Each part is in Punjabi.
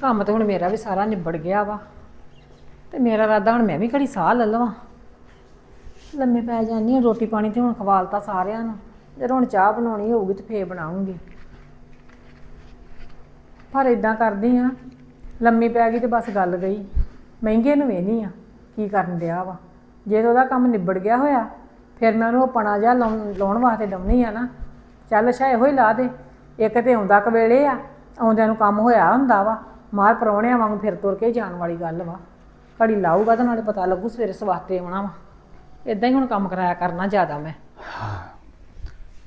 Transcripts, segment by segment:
ਕੰਮ ਤਾਂ ਹੁਣ ਮੇਰਾ ਵੀ ਸਾਰਾ ਨਿਬੜ ਗਿਆ ਵਾ। ਤੇ ਮੇਰਾ ਇਰਾਦਾ ਹੁਣ ਮੈਂ ਵੀ ਘੜੀ ਸਾਹ ਲੈ ਲਵਾਂ। ਲੰਮੇ ਪੈ ਜਾਂਦੀ ਹਾਂ ਰੋਟੀ ਪਾਣੀ ਤੇ ਹੁਣ ਖਵਾਲਤਾ ਸਾਰਿਆਂ ਨੂੰ। ਜਦੋਂ ਹੁਣ ਚਾਹ ਬਣਾਉਣੀ ਹੋਊਗੀ ਤੇ ਫੇਰ ਬਣਾਉਂਗੀ। ਪਰ ਇਦਾਂ ਕਰਦੀ ਆ, ਲੰਮੀ ਪੈ ਗਈ ਤੇ ਬਸ ਗੱਲ ਗਈ। ਮਹਿੰਗੇ ਨੂੰ ਵੇਹਨੀ ਆ ਕੀ ਕਰਨ ਡਿਆ ਵਾ। ਜੇ ਉਹਦਾ ਕੰਮ ਨਿਬੜ ਗਿਆ ਹੋਇਆ, ਫਿਰ ਮੈਂ ਉਹਨੂੰ ਪਣਾ ਜਾ ਲਾਉਣ ਲਾਉਣ ਵਾਸਤੇ ਡਾਉਣੀ ਆ ਨਾ। ਚੱਲ ਅੱਛਾ ਇਹੋ ਹੀ ਲਾ ਦੇ, ਇੱਕ ਤੇ ਆਉਂਦਾ ਕਵੇਲੇ ਆ, ਆਉਂਦਿਆਂ ਨੂੰ ਕੰਮ ਹੋਇਆ ਹੁੰਦਾ ਵਾ। ਮਾਰ ਪਰੌਣਿਆਂ ਵਾਂਗ ਫਿਰ ਤੁਰ ਕੇ ਜਾਣ ਵਾਲੀ ਗੱਲ ਵਾ। ਘੜੀ ਲਾਊਗਾ ਤਾਂ ਨਾਲੇ ਪਤਾ ਲੱਗੂ ਸਵੇਰੇ ਸਵਾਤੇ ਆਉਣਾ ਵਾ। ਇਦਾਂ ਹੀ ਹੁਣ ਕੰਮ ਕਰਾਇਆ ਕਰਨਾ ਜ਼ਿਆਦਾ ਮੈਂ।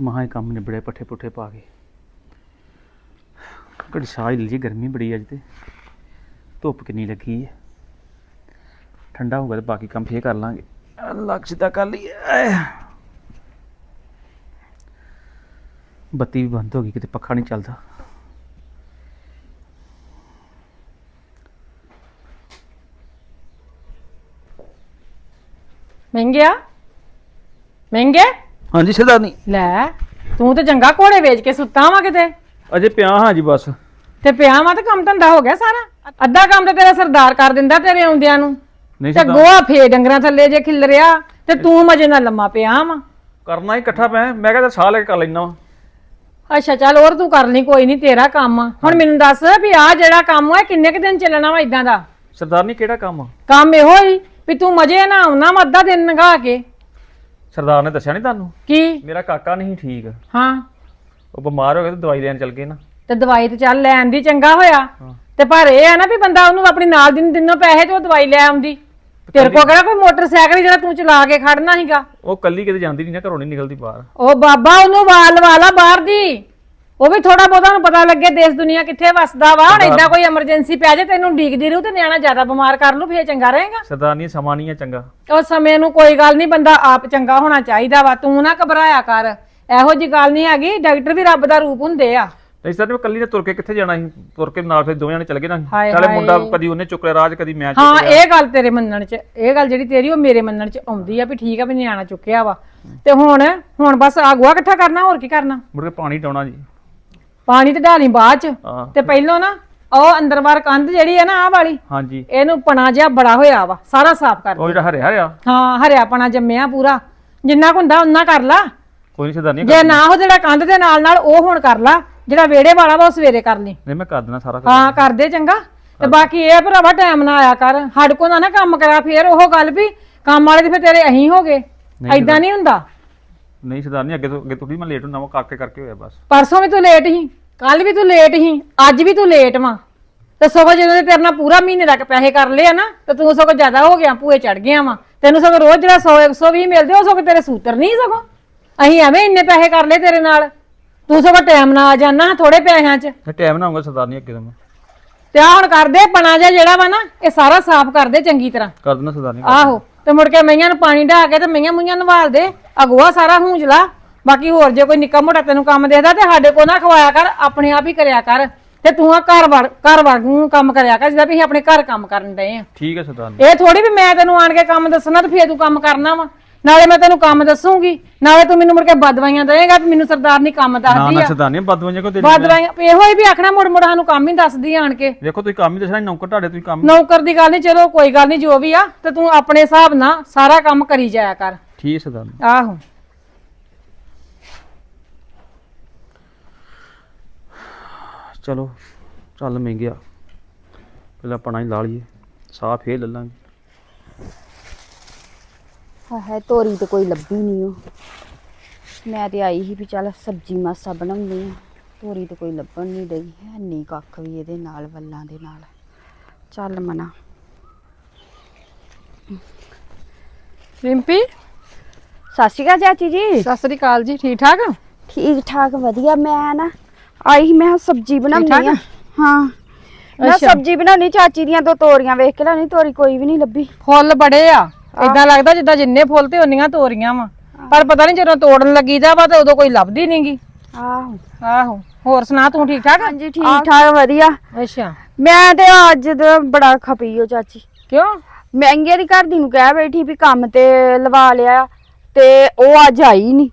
ਮਹਾਂ ਹੀ ਕੰਮ ਨਿਬੜੇ ਪੱਠੇ ਪੁੱਠੇ ਪਾ ਕੇ। ਘੜੀ ਸਾਹ ਹੀ ਲਈ, ਗਰਮੀ ਬੜੀ ਅੱਜ ਤੇ। ਧੁੱਪ ਕਿੰਨੀ ਲੱਗੀ ਹੈ ਠੰਡਾ ਹੋਊਗਾ ਤੇ ਬਾਕੀ ਕੰਮ ਫੇਰ ਕਰ ਲਾਂਗੇ। ਲੱਗ ਸਿੱਧਾ ਕਰ ਲਈਏ। ਬੱਤੀ ਵੀ ਬੰਦ ਹੋ ਗਈ, ਕਿਤੇ ਪੱਖਾ ਨਹੀਂ ਚੱਲਦਾ। ਮਹਿੰਗਿਆ? ਮਹਿੰਗੇ? ਹਾਂਜੀ ਸਰਦਾਰਨੀ ਲੈ ਤੂੰ ਤੇ ਚੰਗਾ ਘੋੜੇ ਵੇਚ ਕੇ ਸੁੱਤਾ ਵਾ ਕਿਤੇ। ਅਜੇ ਪਿਆ ਹਾਂ ਜੀ ਬਸ। ਤੇ ਪਿਆ ਵਾ ਤੇ ਕੰਮ ਧੰਦਾ ਹੋ ਗਿਆ ਸਾਰਾ? ਅੱਧਾ ਕੰਮ ਤੇ ਤੇਰਾ ਸਰਦਾਰ ਕਰ ਦਿੰਦਾ ਤੇਰੇ ਆਉਂਦਿਆਂ ਨੂੰ। ਨਹੀਂ ਤੇ ਸਰਦਾਰ। ਗੋਹਾ ਫੇ ਡੰਗਰਾਂ ਥੱਲੇ ਜੇ ਖਿਲ ਰਿਆ ਤੇ ਤੂੰ ਮਜੇ ਨਾਲ ਲੰਮਾ ਪਿਆ ਵਾ। ਕਰਨਾ ਹੀ ਇਕੱਠਾ ਪਿਆ ਮੈਂ ਕਹਿੰਦਾ ਸਾਹ ਲੈ ਕੇ ਕਰ ਲੈਣਾ ਵਾ। ਅੱਛਾ ਚੱਲ ਹੋਰ ਤੂੰ ਕਰ ਲਈ ਕੋਈ ਨਹੀਂ ਤੇਰਾ ਕੰਮ ਆ। ਹੁਣ ਮੈਨੂੰ ਦੱਸ ਵੀ ਆ ਜਿਹੜਾ ਕੰਮ ਆ ਕਿੰਨੇ ਕੁ ਦਿਨ ਚੱਲਣਾ ਵਾ ਇਦਾਂ ਦਾ? ਸਰਦਾਰਨੀ ਕਿਹੜਾ ਕੰਮ ਆ? ਕੰਮ ਇਹੋ ਹੀ ਵੀ ਤੂੰ ਮਜੇ ਨਾਲ ਆਉਣਾ ਅੱਧਾ ਦਿਨ ਲੰਘਾ ਕੇ। ਸਰਦਾਰ ਨੇ ਦੱਸਿਆ ਨਹੀਂ ਤੁਹਾਨੂੰ? ਕੀ? ਮੇਰਾ ਕਾਕਾ ਨਹੀਂ ਠੀਕ। ਹਾਂ। ਉਹ ਬਿਮਾਰ ਹੋ ਗਿਆ ਤੇ ਦਵਾਈ ਲੈਣ ਚੱਲ ਗਏ ਨਾ। ਤੇ ਦਵਾਈ ਤੇ ਚੱਲ ਲੈਣ ਦੀ ਚੰਗਾ ਹੋਇਆ। ਤੇ ਪਰ ਇਹ ਆ ਨਾ ਵੀ ਬੰਦਾ ਉਹਨੂੰ ਆਪਣੀ ਨਾਲ ਦਿਨ ਦਿਨੋਂ ਪੈਸੇ ਤੇ ਉਹ ਦਵਾਈ ਲੈ ਆਉਂਦੀ। ਤੇਰੇ ਕੋਲ ਕਿਹੜਾ ਕੋਈ ਮੋਟਰਸਾਈਕਲ ਜਿਹੜਾ ਤੂੰ ਚਲਾ ਕੇ ਖੜਨਾ ਸੀਗਾ? ਉਹ ਕੱਲੀ ਕਿਤੇ ਜਾਂਦੀ ਨਹੀਂ ਨਾ ਘਰੋਂ ਨਹੀਂ ਨਿਕਲਦੀ ਬਾਹਰ। ਉਹ ਬਾਬਾ ਉਹਨੂੰ ਵਾਲ ਵਾਲਾ ਬਾਹਰ ਦੀ। ਉਹ ਵੀ ਥੋੜਾ ਬਹੁਤਾ ਨੂੰ ਪਤਾ ਲੱਗੇ ਦੇਸ਼ ਦੁਨੀਆ ਕਿੱਥੇ ਵਸਦਾ ਵਾ ਹੁਣ ਏਦਾਂ ਕੋਈ ਐਮਰਜੈਂਸੀ ਪੈ ਜਾਏ ਤੈਨੂੰ ਡੀਕਦੀ ਰਹੂ ਤੇ ਨਿਆਣਾ ਜ਼ਿਆਦਾ ਬਿਮਾਰ ਕਰ ਲੂ ਫੇਰ ਚੰਗਾ ਰਹੇਗਾ। ਸਰਦਾਰਨੀ ਸਮਾਂ ਨਹੀਂ ਹੈ ਚੰਗਾ। ਉਹ ਸਮੇਂ ਨੂੰ ਕੋਈ ਗੱਲ ਨਹੀਂ ਬੰਦਾ ਆਪ ਚੰਗਾ ਹੋਣਾ ਚਾਹੀਦਾ ਵਾ ਤੂੰ ਨਾ ਘਬਰਾਇਆ ਕਰ। ਇਹੋ ਜੀ ਗੱਲ ਨਹੀਂ ਹੈਗੀ ਡਾਕਟਰ ਵੀ ਰੱਬ ਦਾ ਰੂਪ ਹੁੰਦੇ ਆ। ਨਹੀਂ ਸਰ ਕੱਲੀ ਨੇ ਤੁਰ ਕੇ ਕਿੱਥੇ ਜਾਣਾ ਸੀ? ਤੁਰ ਕੇ ਨਾਲ ਫਿਰ ਦੋਵੇਂ ਜਣੇ ਚੱਲ ਗਏ ਨਾ ਹਾਏ ਨਾਲੇ ਹਾਏ। ਮੁੰਡਾ ਕਦੀ ਉਹਨੇ ਚੁੱਕ ਲਿਆ ਰਾਜ ਕਦੀ ਮੈਂ ਹਾਂ ਚੁੱਕ ਲਿਆ। ਇਹ ਗੱਲ ਤੇਰੇ ਮੰਨਣ ਚ ਇਹ ਗੱਲ ਜਿਹੜੀ ਤੇਰੀ ਉਹ ਮੇਰੇ ਮੰਨਣ ਚ ਆਉਂਦੀ ਆ ਵੀ ਠੀਕ ਆ ਵੀ ਨਿਆਣਾ ਚੁੱਕਿਆ ਵਾ। ਤੇ ਹੁਣ ਹੁਣ ਬਸ ਆਗੂਆ ਇਕੱਠਾ ਕਰਨਾ ਹੋਰ ਕੀ ਕਰਨਾ? ਮੁੜ ਕੇ ਪਾਣੀ ਡਾਉਣਾ ਜੀ। ਪਾਣੀ ਤੇ ਢਾਲੀ ਬਾਅਦ ਚ। ਹਾਂ। ਤੇ ਪਹਿਲੋਂ ਨਾ ਉਹ ਅੰਦਰ ਬਾਹਰ ਕੰਧ ਜਿਹੜੀ ਆ ਨਾ ਆਹ ਵਾਲੀ ਹਾਂਜੀ। ਇਹਨੂੰ ਪਣਾ ਜਿਹਾ ਬੜਾ ਹੋਇਆ ਵਾ ਸਾਰਾ ਸਾਫ਼ ਕਰ ਉਹ ਜਿਹੜਾ ਹਰਿਆ ਹਰਿਆ? ਹਾਂ ਹਰਿਆ ਪਣਾ ਜੰਮਿਆ ਪੂਰਾ। ਜਿੰਨਾ ਕੁ ਹੁੰਦਾ ਉਹਨਾਂ ਕਰ ਲਾ। ਕੋਈ ਨਹੀਂ ਸਰਦਾਰਨੀ ਜੇ ਨਾ ਹੋ ਜਿਹੜਾ ਕੰਧ ਦੇ ਨਾਲ ਨਾਲ ਉਹ ਹੁਣ ਕਰ ਲਾ ਜਿਹੜਾ ਵਿਹੜੇ ਵਾਲਾ ਵਾ ਉਹ ਸਵੇਰੇ ਕਰ ਲਈ ਨਹੀਂ ਮੈਂ ਕਰ ਦੇਣਾ ਸਾਰਾ ਕੰਮ। ਹਾਂ ਕਰਦੇ ਚੰਗਾ। ਤੇ ਬਾਕੀ ਇਹ ਆ ਭਰਾਵਾ ਟਾਈਮ ਨਾ ਆਇਆ ਕਰ। ਸਾਡੇ ਕੋਲ ਨਾ ਨਾ ਕੰਮ ਕਰਾ ਫੇਰ ਉਹ ਗੱਲ ਵੀ ਕੰਮ ਵਾਲੇ ਤੇ ਫੇਰ ਤੇਰੇ ਅਹੀਂ ਹੋ ਗਏ ਐਦਾਂ ਨਹੀਂ ਹੁੰਦਾ। ਨਹੀਂ ਸਰਦਾਰਨੀ ਅੱਗੇ ਤੋਂ ਅੱਗੇ ਤੋਂ ਵੀ ਮੈਂ ਲੇਟ ਹੁੰਦਾ ਵਾ ਕਰਕੇ ਕਰਕੇ ਹੋਇਆ ਬਸ। ਪਰਸੋਂ ਵੀ ਤੂੰ ਲੇਟ ਸੀ ਕੱਲ ਵੀ ਤੂੰ ਲੇਟ ਸੀ ਅੱਜ ਵੀ ਤੂੰ ਲੇਟ ਵਾਂ। ਤੇ ਸਗੋਂ ਜਦੋਂ ਦੇ ਤੇਰੇ ਨਾਲ ਪੂਰਾ ਮਹੀਨੇ ਤੱਕ ਪੈਸੇ ਕਰ ਲਏ ਆ ਨਾ ਤੇ ਤੂੰ ਸਗੋਂ ਜ਼ਿਆਦਾ ਹੋ ਗਿਆ ਭੂਏ ਚੜ ਗਿਆ ਵਾਂ। ਤੈਨੂੰ ਸਗੋਂ ਰੋਜ਼ ਜਿਹੜਾ 100 120 ਮਿਲਦੇ ਉਹ ਸਗੋਂ ਤੇਰੇ ਸੂਤਰ ਨਹੀਂ ਸਗੋਂ। ਅਸੀਂ ਐਵੇਂ ਇੰਨੇ ਪੈਸੇ ਕਰ ਲਏ ਤੇਰੇ ਨਾਲ। ਤੂੰ ਸਗੋਂ ਟਾਈਮ ਨਾਲ ਆ ਜਾਣਾ ਥੋੜੇ ਪੈਸਿਆਂ 'ਚ। ਮੈਂ ਟਾਈਮ ਨਾ ਆਉਂਗਾ ਸਰਦਾਰਨੀ ਅੱਗੇ ਤੋਂ ਮੈਂ। ਤੇ ਆ ਹੁਣ ਕਰਦੇ ਪਣਾ ਜਿਹਾ ਜਿਹੜਾ ਵਾ ਨਾ ਇਹ ਸਾਰਾ ਸਾਫ਼ ਕਰਦੇ ਚੰਗੀ ਤਰ੍ਹਾਂ। ਕਰ ਦੇਣਾ ਸਰਦਾਰਨੀ ਆਹੋ। ਤੇ ਮੁੜ ਕੇ ਮਈਆਂ ਨੂੰ ਪਾਣੀ ਢਾ ਕੇ ਤੇ ਮਈਆਂ ਮੁਈਆਂ ਨਵਾਲ ਦੇ। ਅਗਵਾ ਸਾਰਾ ਹੂੰਜਲਾ। ਬਾਕੀ ਹੋਰ ਜੇ ਕੋਈ ਨਿੱਕਾ ਮੋਟਾ ਤੈਨੂੰ ਕੰਮ ਦੇਖਦਾ ਤੇ ਸਾਡੇ ਕੋ ਨਾ ਖਵਾਇਆ ਕਰ ਆਪਣੇ ਆਪ ਹੀ ਕਰਿਆ ਕਰ। ਤੇ ਤੂੰ ਆ ਘਰ ਵੜ ਘਰ ਵਾਂਗੂ ਕੰਮ ਕਰਿਆ ਕਰ ਜਿੱਦਾਂ ਵੀ ਅਸੀਂ ਆਪਣੇ ਘਰ ਕੰਮ ਕਰਨ ਡਏ ਆ। ਠੀਕ ਹੈ ਸਰਦਾਰਨੀ। ਇਹ ਥੋੜੀ ਵੀ ਮੈਂ ਤੈਨੂੰ ਆਣ ਕੇ ਕੰਮ ਦੱਸਣਾ ਤੇ ਫੇਰ ਤੂੰ ਕੰਮ ਕਰਨਾ ਵਾ। ਨਾਲੇ ਮੈਂ ਤੈਨੂੰ ਕੰਮ ਦੱਸੂਗੀ। ਨਾਲੇ ਤੂੰ ਮੈਨੂੰ ਮੁੜ ਕੇ ਬਦਵਾਈਆਂ ਦੇਏਗਾ ਵੀ ਮੈਨੂੰ ਸਰਦਾਰਨੀ ਕੰਮ ਨਾ ਦੱਸਦੀ ਨਾ ਆ। ਸਰਦਾਰਨੀ ਬਦਵਾਈਆਂ ਕੋ ਦੇ ਬਦਵਾਈਆਂ ਇਹੋ ਹੀ ਵੀ ਆਖਣਾ ਮੁੜ ਮੁੜ ਸਾਨੂੰ ਕੰਮ ਹੀ ਦੱਸਦੀ ਆਣ ਕੇ। ਦੇਖੋ ਤੁਸੀਂ ਕੰਮ ਹੀ ਦੱਸਣਾ ਨੌਕਰ ਤੁਹਾਡੇ ਤੁਸੀਂ ਕੰਮ। ਨੌਕਰ ਦੀ ਗੱਲ ਨਹੀਂ ਚਲੋ ਕੋਈ ਗੱਲ ਨਹੀਂ ਜੋ ਵੀ ਆ ਤੇ ਤੂੰ ਆਪਣੇ ਹਿਸਾਬ ਨਾਲ ਸਾਰਾ ਕੰਮ ਕਰੀ ਜਾਇਆ ਕਰ। ਠੀਕ ਹੈ ਸਰਦਾਰਨੀ। ਆਹੋ। ਚਲੋ ਚੱਲ ਮਹਿੰਗਿਆ। ਪਹਿਲਾਂ ਆਪਣਾ ਹੀ ਲਾ ਲਈਏ। ਸਾਹ ਫੇਰ ਲੈ ਲਾਂਗੇ। ਹੈ ਤੋਰੀ ਤੇ ਕੋਈ ਲੱਭੀ ਨਹੀਂ ਉਹ। ਮੈਂ ਤੇ ਆਈ ਸੀ ਵੀ ਚੱਲ ਸਬਜੀ ਮਾਸਾ ਬਣਾਉਂਦੀ ਆ। ਤੋਰੀ ਤੇ ਕੋਈ ਲੱਭਣ ਨਹੀਂ ਡਈ। ਹੈ ਨਹੀਂ ਕੱਖ ਵੀ ਇਹਦੇ ਨਾਲ ਵੱਲਾਂ ਦੇ ਨਾਲ। ਚੱਲ ਮਨਾ। ਰਿੰਪੀ? ਸਤਿ ਸ਼੍ਰੀ ਅਕਾਲ ਚਾਚੀ ਜੀ। ਸਤਿ ਸ੍ਰੀ ਅਕਾਲ ਜੀ ਠੀਕ ਠਾਕ? ਠੀਕ ਠਾਕ ਵਧੀਆ। ਮੈਂ ਨਾ ਆਈ ਸੀ ਮੈਂ ਸਬਜੀ ਬਣਾਉਣੀ? ਆ। ਹਾਂ। ਮੈਂ ਅੱਛਾ। ਸਬਜੀ ਬਣਾਉਣੀ ਚਾਚੀ ਦੀਆਂ ਦੋ ਤੋਰੀਆਂ ਵੇਖ ਕੇ ਲੈਣੀ ਤੋਰੀ ਕੋਈ ਵੀ ਨਹੀਂ ਲੱਭੀ। ਫੁੱਲ ਬੜੇ ਆ। ਇਦਾਂ ਲੱਗਦਾ ਜਿੱਦਾਂ ਜਿੰਨੇ ਫੁੱਲ ਤੇ ਉਨੀਆਂ ਤੋਰੀਆਂ ਵਾ। ਪਰ ਪਤਾ ਨਹੀਂ ਜਦੋਂ ਤੋੜਨ ਲੱਗੀਦਾ ਵਾ ਤੇ ਉਦੋਂ ਕੋਈ ਲੱਭਦੀ ਨਹੀਂਗੀ ਆਹੋ। ਆਹੋ। ਹੋਰ ਸੁਣਾ ਤੂੰ ਠੀਕ ਠਾਕ ਹਾਂਜੀ ਠੀਕ ਠਾਕ ਵਧੀਆ। ਅੱਛਾ। ਮੈਂ ਤੇ ਅੱਜ ਦਾ ਬੜਾ ਖਪੀ ਹੋ ਚਾਚੀ। ਕਿਉਂ? ਮਹਿੰਗੇ ਦੀ ਘਰ ਦੀ ਨੂੰ ਕਹਿ ਬੈਠੀ ਵੀ ਕੰਮ ਤੇ ਲਵਾ ਲਿਆ ਤੇ ਉਹ ਅੱਜ ਆਈ ਨਹੀਂ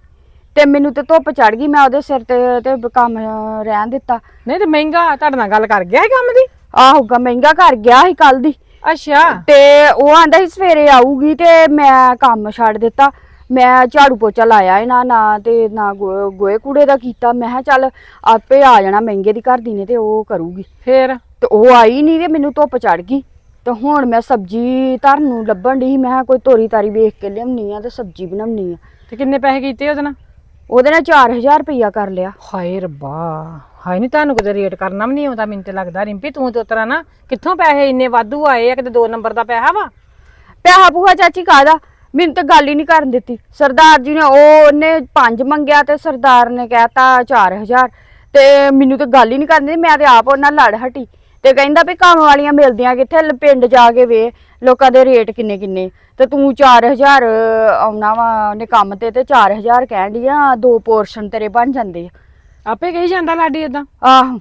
ਤੇ ਮੈਨੂੰ ਤੇ ਧੁੱਪ ਚੜ ਗਈ ਮੈਂ ਉਹਦੇ ਸਿਰ ਤੇ ਤੇ ਕੰਮ ਰਹਿਣ ਦਿੱਤਾ। ਨਹੀਂ ਤੇ ਮਹਿੰਗਾ ਤੁਹਾਡੇ ਨਾਲ ਗੱਲ ਕਰ ਗਿਆ ਇਹ ਕੰਮ ਦੀ? ਆਹੋ ਗਾ ਮਹਿੰਗਾ ਕਰ ਗਿਆ ਸੀ ਕੱਲ ਦੀ। ਅੱਛਾ। ਤੇ ਉਹ ਆਂਦਾ ਸੀ ਸਵੇਰੇ ਆਊਗੀ ਤੇ ਮੈਂ ਕੰਮ ਛੱਡ ਦਿੱਤਾ। ਮੈਂ ਝਾੜੂ ਪੋਚਾ ਲਾਇਆ ਇਹਨਾਂ ਨਾ ਤੇ ਨਾ ਗੋ- ਗੋਹੇ ਕੂੜੇ ਦਾ ਕੀਤਾ। ਮੈਂ ਕਿਹਾ ਚੱਲ ਆਪੇ ਆ ਜਾਣਾ ਮਹਿੰਗੇ ਦੀ ਘਰ ਦੀ ਨੇ ਤੇ ਉਹ ਕਰੂਗੀ। ਫੇਰ? ਤੇ ਉਹ ਆਈ ਨਹੀਂ ਤੇ ਮੈਨੂੰ ਧੁੱਪ ਚੜ ਗਈ। ਤੇ ਹੁਣ ਮੈਂ ਸਬਜ਼ੀ ਧਰਨ ਨੂੰ ਲੱਭਣ ਦੀ ਮੈਂ ਕਿਹਾ ਕੋਈ ਤੋਰੀ ਤਾਰੀ ਵੇਖ ਕੇ ਲਿਆਉਣੀ ਆ ਤੇ ਸਬਜ਼ੀ ਬਣਾਉਣੀ ਆ। ਤੇ ਕਿੰਨੇ ਪੈਸੇ ਕੀਤੇ ਉਹਦੇ ਨਾਲ? ਉਹਦੇ ਨਾਲ 4000 ਰੁਪਈਆ ਕਰ ਲਿਆ। ਹਾਏ ਰੱਬਾ। ਹਾਏ ਨਹੀਂ ਤੁਹਾਨੂੰ ਕਿਤੇ ਰੇਟ ਕਰਨਾ ਵੀ ਨਹੀਂ ਆਉਂਦਾ, ਮੈਨੂੰ ਤੇ ਲੱਗਦਾ ਰਿੰਪੀ ਤੂੰ ਤੇ ਉਤਰਾ ਨਾ, ਕਿੱਥੋਂ ਪੈਸੇ ਇੰਨੇ ਵਾਧੂ ਆਏ ਆ, ਕਿਤੇ ਦੋ ਨੰਬਰ ਦਾ ਪੈਸਾ ਵਾ? ਪੈਸਾ ਪੂਹਾ ਚਾਚੀ ਕਾਦਾ ਮੈਨੂੰ ਤਾਂ ਗੱਲ ਹੀ ਨਹੀਂ ਕਰਨ ਦਿੱਤੀ। ਸਰਦਾਰ ਜੀ ਨੇ, ਉਹ ਉਹਨੇ 5 ਮੰਗਿਆ ਤੇ ਸਰਦਾਰ ਨੇ ਕਹਿਤਾ 4000 ਤੇ ਮੈਨੂੰ ਤਾਂ ਗੱਲ ਹੀ ਨਹੀਂ ਕਰਨ ਦਿੱਤੀ, ਮੈਂ ਤੇ ਆਪ ਉਹਨਾਂ ਲੜ ਹਟੀ। ਤੇ ਕਹਿੰਦਾ ਵੀ ਕੰਮ ਵਾਲੀਆਂ ਮਿਲਦੀਆਂ ਕਿੱਥੇ ਪਿੰਡ ਜਾ ਕੇ ਵੇ, ਲੋਕਾਂ ਦੇ ਰੇਟ ਕਿੰਨੇ ਕਿੰਨੇ। ਤੇ ਤੂੰ 4000 ਆਉਣਾ ਵਾ ਉਹਨੇ ਕੰਮ ਤੇ ਤੇ 4000 ਕਹਿਣ ਦੀ ਆ, ਦੋ ਪੋਰਸ਼ਨ ਤੇਰੇ ਬਣ ਜਾਂਦੇ ਆ। ਆਪੇ ਕਹੀ ਜਾਂਦਾ ਲਾਡੀ ਇਦਾਂ ਆਹੋ।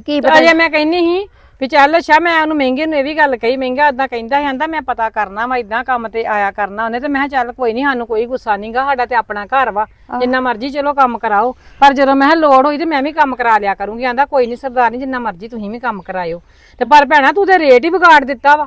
ਕੀ ਪਤਾ ਅਜੇ ਮੈਂ ਕਹਿੰਨੀ ਸੀ ਵੀ ਚੱਲ ਅੱਛਾ ਮੈਂ ਉਹਨੂੰ ਮਹਿੰਗੇ ਨੂੰ ਇਹ ਵੀ ਗੱਲ ਕਹੀ ਮਹਿੰਗਾ ਇਦਾਂ ਕਹਿੰਦਾ ਸੀ ਆਂਦਾ ਮੈਂ ਪਤਾ ਕਰਨਾ ਵਾ ਇਦਾਂ ਕੰਮ ਤੇ ਆਇਆ ਕਰਨਾ ਉਹਨੇ ਤੇ ਮੈਂ ਕਿਹਾ ਚੱਲ ਕੋਈ ਨਹੀਂ ਸਾਨੂੰ ਕੋਈ ਗੁੱਸਾ ਨਹੀਂਗਾ ਸਾਡਾ ਤੇ ਆਪਣਾ ਘਰ ਵਾ ਜਿੰਨਾ ਮਰਜ਼ੀ ਚਲੋ ਕੰਮ ਕਰਾਓ ਪਰ ਜਦੋਂ ਮੈਂ ਕਿਹਾ ਲੋੜ ਹੋਈ ਤੇ ਮੈਂ ਵੀ ਕੰਮ ਕਰਾ ਲਿਆ ਕਰੂੰਗੀ ਆਂਦਾ ਕੋਈ ਨਹੀਂ ਸਰਦਾਰਨੀ ਜਿੰਨਾ ਮਰਜ਼ੀ ਤੁਸੀਂ ਵੀ ਕੰਮ ਕਰਾਇਓ। ਤੇ ਪਰ ਭੈਣਾ ਤੂੰ ਤੇ ਰੇਟ ਹੀ ਵਿਗਾੜ ਦਿੱਤਾ ਵਾ।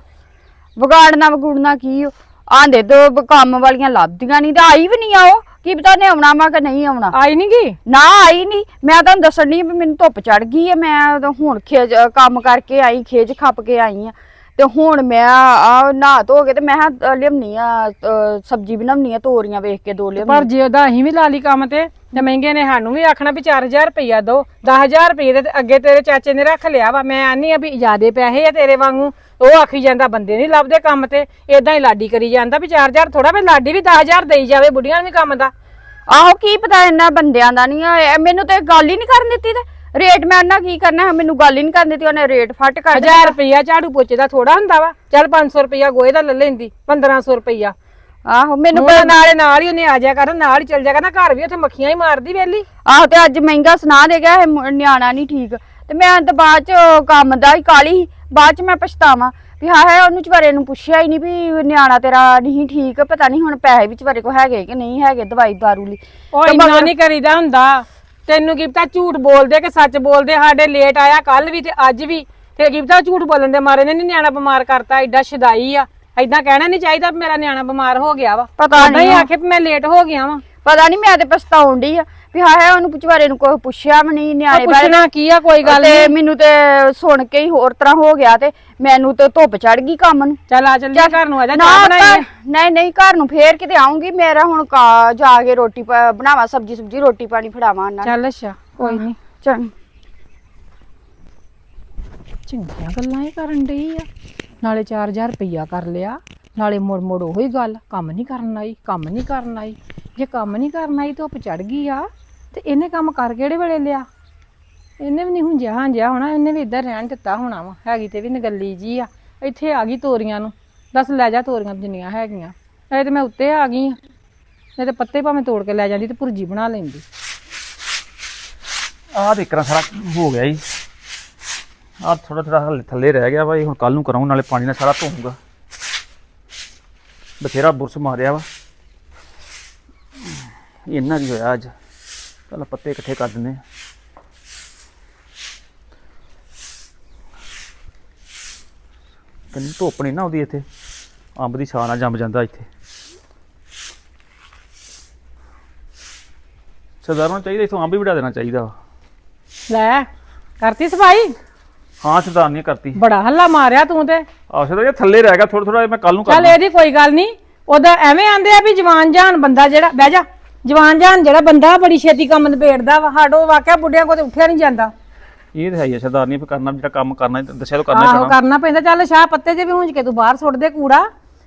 ਵਿਗਾੜਨਾ ਵਿਗੂੜਨਾ ਕੀ? ਆਂਦੇ ਦੋ ਕੰਮ ਵਾਲੀਆਂ ਲੱਭਦੀਆਂ ਨਹੀਂ ਤੇ ਆਈ ਵੀ ਨਹੀਂ ਆ ਉਹ। ਕੀ ਪਤਾ ਨੇ ਆਉਣਾ ਵਾ ਕਿ ਨਹੀਂ ਆਉਣਾ। ਆਈ ਨੀ ਗੀ? ਨਾ ਆਈ ਨਹੀਂ ਮੈਂ ਤੁਹਾਨੂੰ ਦੱਸਣ ਨਹੀਂ ਮੈਨੂੰ ਧੁੱਪ ਚੜ ਗਈ ਹੈ। ਮੈਂ ਤਾਂ ਹੁਣ ਖੇਜ ਕੰਮ ਕਰਕੇ ਆਈ ਖੇਜ ਖੱਪ ਕੇ ਆਈ ਆ ਤੇ ਹੁਣ ਮੈਂ ਆ ਨਹਾ ਧੋ ਕੇ ਤੇ ਮੈਂ ਕਿਹਾ, ਅ, ਲਿਆਉਣੀ ਆ ਅ, ਸਬਜ਼ੀ ਬਣਾਉਣੀ ਆ ਤੋਰੀਆਂ ਵੇਖ ਕੇ ਦੋ ਪਰ ਲਿਆਉਣੀ ਜੇ ਉਹਦਾ ਅਸੀਂ ਵੀ ਲਾ ਲਈ ਕੰਮ ਤੇ ਤੇ ਮਹਿੰਗੇ ਨੇ ਸਾਨੂੰ ਵੀ ਆਖਣਾ ਵੀ 4000 ਰੁਪਈਆ ਦੋ 10000 ਰੁਪਏ ਦੇ ਤੇ ਅੱਗੇ ਤੇਰੇ ਚਾਚੇ ਨੇ ਰੱਖ ਲਿਆ ਵਾ। ਮੈਂ ਆਨੀ ਆ ਵੀ ਜਿਆਦੇ ਪੈਸੇ ਆ ਤੇਰੇ ਵਾਂਗੂ ਉਹ ਆਖੀ ਜਾਂਦਾ ਬੰਦੇ ਨਹੀਂ ਲੱਭਦੇ ਕੰਮ ਤੇ ਇਦਾਂ ਹੀ ਲਾਡੀ ਕਰੀ ਜਾਂਦਾ ਵੀ 4000 ਥੋੜਾ ਵੀ ਲਾਡੀ ਵੀ 10000 ਦੇਈ ਜਾਵੇ ਬੁੱਢੀਆਂ ਨੂੰ ਵੀ ਕੰਮ ਦਾ। ਆਹੋ ਕੀ ਪਤਾ ਇਹਨਾਂ ਬੰਦਿਆਂ ਦਾ ਨਹੀਂ ਆ ਇਹ ਮੈਨੂੰ ਤੇ ਗੱਲ ਹੀ ਨਹੀਂ ਕਰਨ ਦਿੱਤੀ ਤੇ। ਰੇਟ ਮੈਂ ਉਹਨਾਂ ਕੀ ਕਰਨਾ ਮੈਨੂੰ ਗੱਲ ਹੀ ਨਹੀਂ ਕਰਨ ਦਿੱਤੀ ਉਹਨੇ ਰੇਟ ਫੱਟ ਕਰ ਦਿੱਤਾ। 1000 ਰੁਪਈਆ ਝਾੜੂ ਪੋਚੇ ਦਾ ਥੋੜਾ ਹੁੰਦਾ ਵਾ। ਚੱਲ 500 ਰੁਪਈਆ ਗੋਹੇ ਦਾ ਲੈ ਲੈਂਦੀ 1500 ਰੁਪਈਆ। ਆਹੋ ਮੈਨੂੰ ਮੈਨੂੰ ਨਾਲੇ ਨਾਲ ਹੀ ਉਹਨੇ ਆ ਜਾਇਆ ਕਰ ਨਾਲ ਹੀ ਚੱਲ ਜਾਇਆ ਕਰ। ਨਾ ਘਰ ਵੀ ਉੱਥੇ ਮੱਖੀਆਂ ਹੀ ਮਾਰਦੀ ਵੇਲੀ। ਆਹੋ ਤੇ ਅੱਜ ਮਹਿੰਗਾ ਸੁਣਾ ਦੇ ਗਿਆ ਇਹ ਨਿਆਣਾ ਨਹੀਂ ਠੀਕ। ਤੇ ਮੈਂ ਤਾਂ ਬਾਅਦ ਚ ਕੰਮ ਦਾ ਹੀ ਕਾਲੀ। ਬਾਅਦ ਚ ਮੈਂ ਪਛਤਾਵਾਂ। ਵੀ ਹਾਂ ਹੈ ਉਹਨੂੰ ਚਵਾਰੇ ਨੂੰ ਪੁੱਛਿਆ ਹੀ ਨਹੀਂ ਵੀ ਨਿਆਣਾ ਤੇਰਾ ਨਹੀਂ ਠੀਕ। ਪਤਾ ਨਹੀਂ ਹੁਣ ਪੈਸੇ ਵੀ ਚਵਾਰੇ ਕੋ ਹੈਗੇ ਕਿ ਨਹੀਂ ਹੈਗੇ ਦਵਾਈ ਦਾਰੂ ਲਈ। ਉਹ ਇੰਨਾ ਨਹੀਂ ਕਰੀਦਾ ਹੁੰਦਾ। ਤੈਨੂੰ ਕੀ ਪਤਾ ਝੂਠ ਬੋਲਦੇ ਕਿ ਸੱਚ ਬੋਲਦੇ? ਸਾਡੇ ਲੇਟ ਆਇਆ ਕੱਲ ਵੀ ਤੇ ਅੱਜ ਵੀ। ਤੇ ਕੀ ਪਤਾ ਝੂਠ ਬੋਲਣ ਦੇ ਮਾਰੇ ਨੇ ਨੀ ਨਿਆਣਾ ਬਿਮਾਰ ਕਰਤਾ ਐਡਾ ਸ਼ਦਾਈ ਆ। ਐਦਾਂ ਕਹਿਣਾ ਨਹੀਂ ਚਾਹੀਦਾ ਵੀ ਮੇਰਾ ਨਿਆਣਾ ਬਿਮਾਰ ਹੋ ਗਿਆ ਵਾ। ਪਤਾ ਓਦਾਂ ਹੀ ਨਹੀਂ ਆਖੇ ਵੀ ਮੈਂ ਲੇਟ ਹੋ ਗਿਆ ਵਾਂ। ਪਤਾ ਨਹੀਂ ਮੈਂ ਤੇ ਪਛਤਾਉਣ ਡਈ ਆ ਵੀ ਹਾਂ ਹੈ ਉਹਨੂੰ ਚਵਾਰੇ ਨੂੰ ਕੋਈ ਪੁੱਛਿਆ ਵੀ ਨਹੀਂ ਨਿਆਣੇ ਬਾਰੇ ਪੁੱਛਣਾ ਕੀ ਆ ਕੋਈ ਗੱਲ ਤੇ ਨਹੀਂ। ਮੈਨੂੰ ਤੇ ਸੁਣ ਕੇ ਹੀ ਹੋਰ ਤਰ੍ਹਾਂ ਹੋ ਗਿਆ ਤੇ ਮੈਨੂੰ ਤੇ ਧੁੱਪ ਚੜ ਗਈ ਕੰਮ ਨੂੰ। ਚੱਲ ਆ ਚੱਲੀਏ ਘਰ ਨੂੰ ਆ ਜਾ ਨਾ ਚਾਹ ਬਣਾਈਏ ਘਰ- ਨਹੀਂ ਨਹੀਂ ਘਰ ਨੂੰ ਫੇਰ ਕਿਤੇ ਆਉਂਗੀ ਮੇਰਾ ਹੁਣ ਕਾ- ਜਾ ਕੇ ਰੋਟੀ ਪਾ- ਬਣਾਵਾਂ ਸਬਜੀ ਸੁਬਜੀ ਰੋਟੀ ਪਾਣੀ ਫੜਾਵਾਂ ਉਹਨਾਂ ਨੂੰ। ਚੱਲ ਅੱਛਾ ਕੋਈ ਨਹੀਂ ਚੰਗ ਚੰਗੀਆਂ ਗੱਲਾਂ ਹੀ ਕਰਨ ਡਈ ਆ। ਨਾਲੇ 4000 ਰੁਪਈਆ ਕਰ ਲਿਆ ਨਾਲੇ ਮੁੜ ਮੁੜ ਉਹੀ ਗੱਲ ਕੰਮ ਨਹੀਂ ਕਰਨ ਆਈ ਕੰਮ ਨਹੀਂ ਕਰਨ ਆਈ। ਜੇ ਕੰਮ ਨਹੀਂ ਕਰਨ ਆਈ ਧੁੱਪ ਚੜ ਗਈ ਆ। ਤੇ ਇਹਨੇ ਕੰਮ ਕਰ ਕਿਹੜੇ ਵੇਲੇ ਲਿਆ? ਇਹਨੇ ਵੀ ਨਹੀਂ ਹੁੰਜਿਆ ਹਾਂਜਿਆ ਹੋਣਾ, ਇਹਨੇ ਵੀ ਇੱਧਰ ਰਹਿਣ ਦਿੱਤਾ ਹੋਣਾ ਵਾ। ਹੈਗੀ ਤੇ ਵੀ ਨਗੱਲੀ ਜੀ ਆ। ਇੱਥੇ ਆ ਗਈ ਤੋਰੀਆਂ ਨੂੰ। ਦੱਸ ਲੈ ਜਾ ਤੋਰੀਆਂ ਜਿੰਨੀਆਂ ਹੈਗੀਆਂ। ਇਹ ਤੇ ਮੈਂ ਉੱਤੇ ਆ ਗਈ ਆ। ਨਹੀਂ ਤੇ ਪੱਤੇ ਭਾਵੇਂ ਤੋੜ ਕੇ ਲੈ ਜਾਂਦੀ ਤੇ ਭੁਰਜੀ ਬਣਾ ਲੈਂਦੀ। ਆਹ ਤੇ ਸਾਰਾ ਹੋ ਗਿਆ ਜੀ। ਆਹ ਥੋੜਾ ਥੋੜਾ ਹਲੇ ਥੱਲੇ ਰਹਿ ਗਿਆ ਵਾ, ਇਹ ਹੁਣ ਕੱਲ ਨੂੰ ਕਰਾਉਂ ਨਾਲੇ ਪਾਣੀ ਨਾਲ ਸਾਰਾ ਧੋਊਂਗਾ। ਬਥੇਰਾ ਬੁਰਸ ਮਾਰਿਆ ਵਾ। ਇੰਨਾ ਕੀ ਹੋਇਆ ਅੱਜ? ਪਹਿਲਾਂ ਪੱਤੇ ਇਕੱਠੇ ਕਰ ਦਿੰਦੇ ਆ ਕਿੰਨੀ ਧੁੱਪ ਨਹੀਂ ਨਾ ਆਉਂਦੀ ਇੱਥੇ। ਅੰਬ ਦੀ ਛਾਂ ਨਾਲ ਜੰਮ ਜਾਂਦਾ ਇੱਥੇ। ਸਰਦਾਰਾਂ ਨੂੰ ਚਾਹੀਦਾ ਇਥੋਂ ਅੰਬ ਵੀ ਵੜਾ ਦੇਣਾ ਚਾਹੀਦਾ ਲੈ ਕਰਤੀ ਸਫ਼ਾਈ? ਹਾਂ ਸਰਦਾਰ ਨੇ ਕਰਤੀ। ਬੜਾ ਹੱਲਾ ਮਾਰਿਆ ਤੂੰ ਤੇ। ਆਸ਼ਾ ਇਹ ਥੱਲੇ ਰਹਿ ਗਿਆ ਥੋੜਾ ਥੋੜਾ ਮੈਂ ਕੱਲ ਨੂੰ ਕਰ ਚੱਲ ਇਹਦੀ ਕੋਈ ਗੱਲ ਨਹੀਂ ਉਹਦਾ ਐਵੇਂ ਆਂਦੇ ਆ ਵੀ ਜਵਾਨ ਜਾਨ ਬੰਦਾ ਜਿਹੜਾ ਬਹਿ ਜਾ। ਜਵਾਨ ਜਾਨ ਜਿਹੜਾ ਬੰਦਾ ਬੜੀ ਛੇਤੀ ਕੰਮ ਨਿਬੇੜਦਾ ਵਾ ਸਾਡੋ ਵਾਕਿਆ ਬੁੱਢਿਆਂ ਕੋਲ ਤੇ ਉੱਠਿਆ ਨਹੀਂ ਜਾਂਦਾ। ਇਹ ਤਾਂ ਹੈ ਹੀ ਆ ਸਰਦਾਰ ਨੇ ਫਿਰ ਕਰਨਾ ਜਿਹੜਾ ਕੰਮ ਕਰਨਾ ਦੱਸਿਆ ਤਾਂ ਕਰਨਾ ਹੀ ਆਹੋ ਪੈਣਾ। ਕਰਨਾ ਪੈਂਦਾ ਚੱਲ ਸ਼ਾਹ ਪੱਤੇ ਜੇ ਵੀ ਹੁੰਜ ਕੇ ਤੂੰ ਬਾਹਰ ਸੁੱਟ ਦੇ ਕੂੜਾ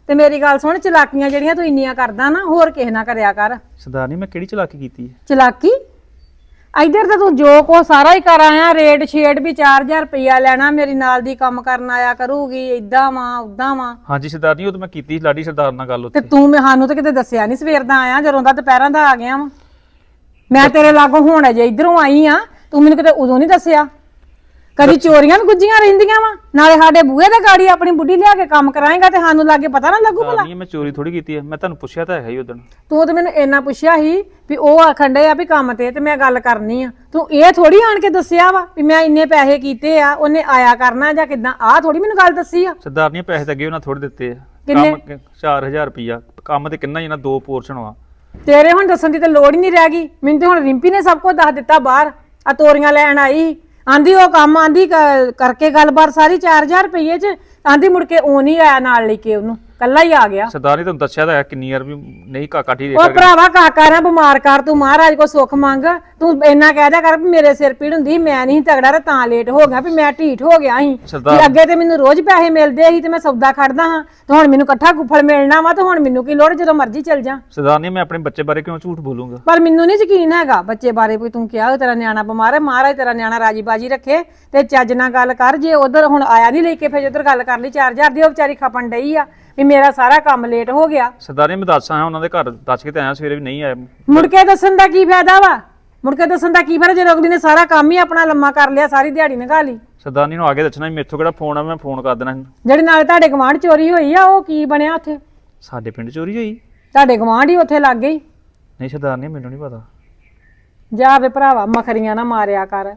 ਤੇ ਮੇਰੀ ਗੱਲ ਸੁਣ ਚਲਾਕੀਆਂ ਜਿਹੜੀਆਂ ਤੂੰ ਇੰਨੀਆਂ ਕਰਦਾ ਨਾ ਹੋਰ ਕਿਸੇ ਨਾ ਕਰਿਆ ਕਰ। ਸਰਦਾਰ ਨੇ ਮੈਂ ਕਿਹੜੀ ਚਲਾਕੀ ਕੀਤੀ ਹੈ? ਚਲਾਕੀ? ਇਧਰ ਤਾਂ ਤੂੰ ਜੋ ਕੋ ਸਾਰਾ ਹੀ ਕਰ ਆਇਆ ਰੇਟ ਛੇੜ ਵੀ 4000 ਰੁਪਇਆ ਲੈਣਾ ਮੇਰੀ ਨਾਲ ਦੀ ਕੰਮ ਕਰਨ ਆਇਆ ਕਰੂਗੀ ਇਦਾਂ ਵਾਂ ਉਦਾਂ ਵਾਂ। ਹਾਂਜੀ ਸਰਦਾਰ ਜੀ ਉਹ ਤਾਂ ਮੈਂ ਕੀਤੀ ਸੀ ਲਾਡੀ ਸਰਦਾਰ ਨਾਲ ਗੱਲ ਤੇ ਉੱਥੇ। ਤੂੰ ਮੈਂ ਸਾਨੂੰ ਤਾਂ ਕਿਤੇ ਦੱਸਿਆ ਨਹੀਂ ਸਵੇਰ ਦਾ ਆਇਆ ਜਦੋਂ ਦਾ ਦੁਪਹਿਰਾਂ ਦਾ ਆ ਗਿਆ ਵਾ। ਮੈਂ ਤੇਰੇ ਲਾਗੋਂ ਹੁਣ ਅਜੇ ਇਧਰੋਂ ਆਈ ਆ ਤੂੰ ਮੈਨੂੰ ਕਿਤੇ ਉਦੋਂ ਨਹੀਂ ਦੱਸਿਆ। ਕਦੀ ਚੋਰੀਆਂ ਵੀ ਗੁੱਜੀਆਂ ਰਹਿੰਦੀਆਂ ਵਾ? ਨਾਲੇ ਸਾਡੇ ਬੂਹੇ ਦੇ ਗਾੜੀ ਆਪਣੀ ਬੁੱਢੀ ਲਿਆ ਕੇ ਕੰਮ ਕਰਾਏਗਾ ਤੇ ਸਾਨੂੰ ਲਾਗੇ ਪਤਾ ਨਾ ਲੱਗੂ ਭਲਾ। ਨਹੀਂ ਮੈਂ ਚੋਰੀ ਥੋੜੀ ਕੀਤੀ ਹੈ ਮੈਂ ਤੁਹਾਨੂੰ ਪੁੱਛਿਆ ਤਾਂ ਹੈਗਾ ਹੀ ਉਦੋਂ ਤੂੰ ਤੇ ਮੈਨੂੰ ਇੰਨਾ ਪੁੱਛਿਆ ਸੀ ਵੀ ਉਹ ਆਖਣ ਡਏ ਆ ਵੀ ਕੰਮ ਤੇ ਤੇ ਮੈਂ ਗੱਲ ਕਰਨੀ ਆ। ਤੂੰ ਇਹ ਥੋੜੀ ਆਣ ਕੇ ਦੱਸਿਆ ਵਾ ਵੀ ਮੈਂ ਇੰਨੇ ਪੈਸੇ ਕੀਤੇ ਆ ਉਹਨੇ ਆਇਆ ਕਰਨਾ ਜਾਂ ਕਿਦਾਂ? ਆਹ ਥੋੜੀ ਮੈਨੂੰ ਗੱਲ ਦੱਸੀ ਆ। ਸਰਦਾਰ ਨਹੀਂ ਪੈਸੇ ਤਾਂ ਅੱਗੇ ਉਹਨਾਂ ਥੋੜੇ ਦਿੱਤੇ ਆ। ਕਿੰਨੇ? ਕੰਮ 4000 ਰੁਪਿਆ ਕੰਮ ਤੇ ਕਿੰਨਾ ਹੀ ਇਹਨਾਂ ਦੋ ਪੋਰਸ਼ਨ ਵਾ। ਤੇਰੇ ਹੁਣ ਦੱਸਣ ਦੀ ਤੇ ਲੋੜ ਹੀ ਨਹੀਂ ਰਹਿ ਗਈ। ਮੈਨੂੰ ਤੇ ਹੁਣ ਰਿੰਪੀ ਨੇ ਸਭ ਕੁਝ ਦੱਸ ਦਿੱਤਾ ਬਾਹਰ। ਆ ਤੋਰੀਆਂ ਲੈਣ ਆਈ। ਆਂਦੀ ਉਹ ਕੰਮ ਆਂਦੀ ਕ- ਕਰਕੇ ਗੱਲਬਾਤ ਸਾਰੀ 4000 ਰੁਪਏ ਚ ਆਂਦੀ ਮੁੜ ਕੇ ਉਹ ਨਹੀਂ ਆਇਆ ਨਾਲ ਲੈ ਕੇ ਉਹਨੂੰ ਕੱਲਾ ਹੀ ਆ ਗਿਆ। ਸਰਦਾਰ ਨੇ ਤੁਹਾਨੂੰ ਦੱਸਿਆ ਤਾਂ ਹੈ ਕਿੰਨੀ ਯਾਰ ਵੀ ਨਹੀਂ ਕਾਕਾ ਠੀਕ ਉਹ ਭਰਾਵਾ ਕਾਕਾ ਨਾ ਬਿਮਾਰ ਕਰ ਤੂੰ ਮਹਾਰਾਜ ਕੋ ਸੁੱਖ ਮੰਗ ਤੂੰ ਇੰਨਾ ਕਹਿ ਦਿਆ ਕਰ ਵੀ ਮੇਰੇ ਸਿਰ ਪੀੜ ਹੁੰਦੀ ਸੀ, ਮੈਂ ਨਹੀਂ ਤਗੜਾ ਤੇ ਤਾਂ ਲੇਟ ਹੋ ਗਿਆ ਵੀ ਮੈਂ ਢੀਠ ਹੋ ਗਿਆ ਸੀ। ਸਰਦਾਰ- ਵੀ ਅੱਗੇ ਤੇ ਮੈਨੂੰ ਰੋਜ਼ ਪੈਸੇ ਮਿਲਦੇ ਸੀ ਤੇ ਮੈਂ ਸੌਦਾ ਖੜਦਾ ਹਾਂ। ਤੇ ਹੁਣ ਮੈਨੂੰ ਇਕੱਠਾ ਗੁੱਫਲ ਮਿਲਣਾ ਵਾ ਤੇ ਹੁਣ ਮੈਨੂੰ ਕੀ ਲੋੜ ਜਦੋਂ ਮਰਜ਼ੀ ਚੱਲ ਜਾ। ਸਰਦਾਰ ਨੇ ਮੈਂ ਆਪਣੇ ਬੱਚੇ ਬਾਰੇ ਕਿਉਂ ਝੂਠ ਬੋਲੂੰਗਾ? ਪਰ ਮੈਨੂੰ ਨਹੀਂ ਯਕੀਨ ਹੈਗਾ ਬੱਚੇ ਬਾਰੇ ਵੀ ਤੂੰ ਕਿਹਾ ਤੇਰਾ ਨਿਆਣਾ ਬਿਮਾਰ ਹੈ ਮਹਾਰਾਜ ਤੇਰਾ ਨਿਆਣਾ ਰਾਜੀ ਬਾਜੀ ਰੱਖੇ ਤੇ ਚੱਜ ਨਾਲ ਗੱਲ ਕਰ ਜੇ ਉਧਰ ਹੁਣ ਆਇਆ ਨਹੀਂ ਲੈ ਕੇ ਫਿਰ ਉਧਰ ਗੱਲ ਕਰ ਲਈ 4000 ਦੀ ਉਹ ਵਿਚਾਰੀ ਖਪਣ ਡਈ ਆ ਵੀ ਮੇਰਾ ਸਾਰਾ ਕੰਮ ਲੇਟ ਹੋ ਗਿਆ। ਸਰਦਾਰ ਨੇ ਮੈਂ ਦੱਸਾਂ ਉਹਨਾਂ ਦੇ ਘਰ ਦੱਸ ਕੇ ਤੇ ਆਇਆ ਸਵੇਰੇ ਵੀ ਨਹੀਂ ਆਇਆ। ਮੁੜ ਕੇ ਦੱਸਣ ਦਾ ਕੀ ਫਾਇਦਾ ਵਾ? ਮੁੜ ਕੇ ਦੱਸਣ ਦਾ ਕੀ ਫਾਇਦਾ ਜਦੋਂ ਅਗਲੀ ਨੇ ਸਾਰਾ ਕੰਮ ਹੀ ਆਪਣਾ ਲੰਮਾ ਕਰ ਲਿਆ ਸਾਰੀ ਦਿਹਾੜੀ ਨਿਕਾ ਲਈ। ਸਰਦਾਰਨੀ ਨੂੰ ਆਗੇ ਦੱਸਣਾ ਮੇਥੋਂ ਕਿਹੜਾ ਫੋਨ ਆ ਮੈਂ ਫੋਨ ਕਰ ਦੇਣਾ ਸੀ। ਜਿਹੜੀ ਨਾਲੇ ਤੁਹਾਡੇ ਗਵਾਂਢ ਚੋਰੀ ਹੋਈ ਆ ਉਹ ਕੀ ਬਣਿਆ ਉੱਥੇ? ਸਾਡੇ ਪਿੰਡ ਚੋਰੀ ਹੋਈ? ਤੁਹਾਡੇ ਗਵਾਂਢ ਹੀ ਉੱਥੇ ਲੱਗ ਗਈ? ਨਹੀਂ ਸਰਦਾਰਨੀ ਮੈਨੂੰ ਨਹੀਂ ਪਤਾ। ਜਾ ਵੇ ਭਰਾਵਾ ਮਖਰੀਆਂ ਨਾ ਮਾਰਿਆ ਕਰ।